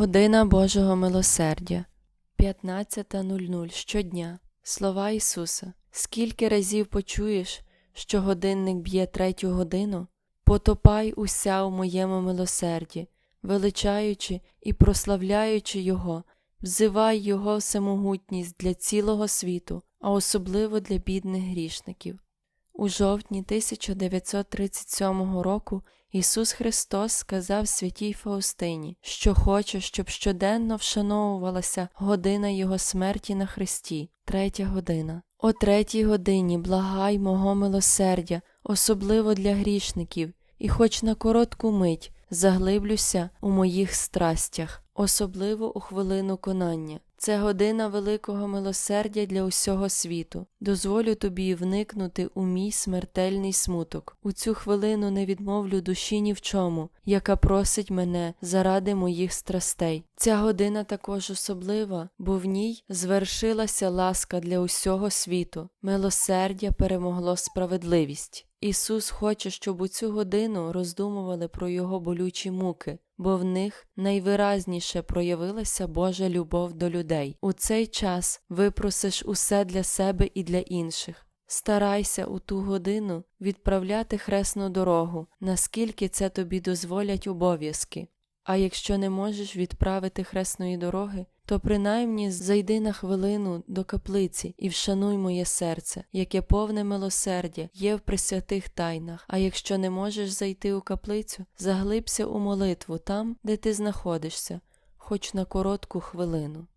Година Божого милосердя 15.00 щодня. Слова Ісуса. Скільки разів почуєш, що годинник б'є третю годину, потопай уся у моєму милосерді, величаючи і прославляючи Його, взивай Його всемогутність для цілого світу, а особливо для бідних грішників. У жовтні 1937 року Ісус Христос сказав святій Фаустині, що хоче, щоб щоденно вшановувалася година Його смерті на Христі, третя година. О третій годині благай мого милосердя, особливо для грішників, і хоч на коротку мить заглиблюся у моїх страстях, особливо у хвилину конання. Це година великого милосердя для усього світу. Дозволю тобі вникнути у мій смертельний смуток. У цю хвилину не відмовлю душі ні в чому, яка просить мене заради моїх страстей. Ця година також особлива, бо в ній звершилася ласка для усього світу. Милосердя перемогло справедливість. Ісус хоче, щоб у цю годину роздумували про Його болючі муки, бо в них найвиразніше проявилася Божа любов до людей. У цей час випросиш усе для себе і для інших. Старайся у ту годину відправляти хресну дорогу, наскільки це тобі дозволять обов'язки. А якщо не можеш відправити хресної дороги, то принаймні зайди на хвилину до каплиці і вшануй моє серце, яке повне милосердя є в присвятих тайнах. А якщо не можеш зайти у каплицю, заглибся у молитву там, де ти знаходишся, хоч на коротку хвилину.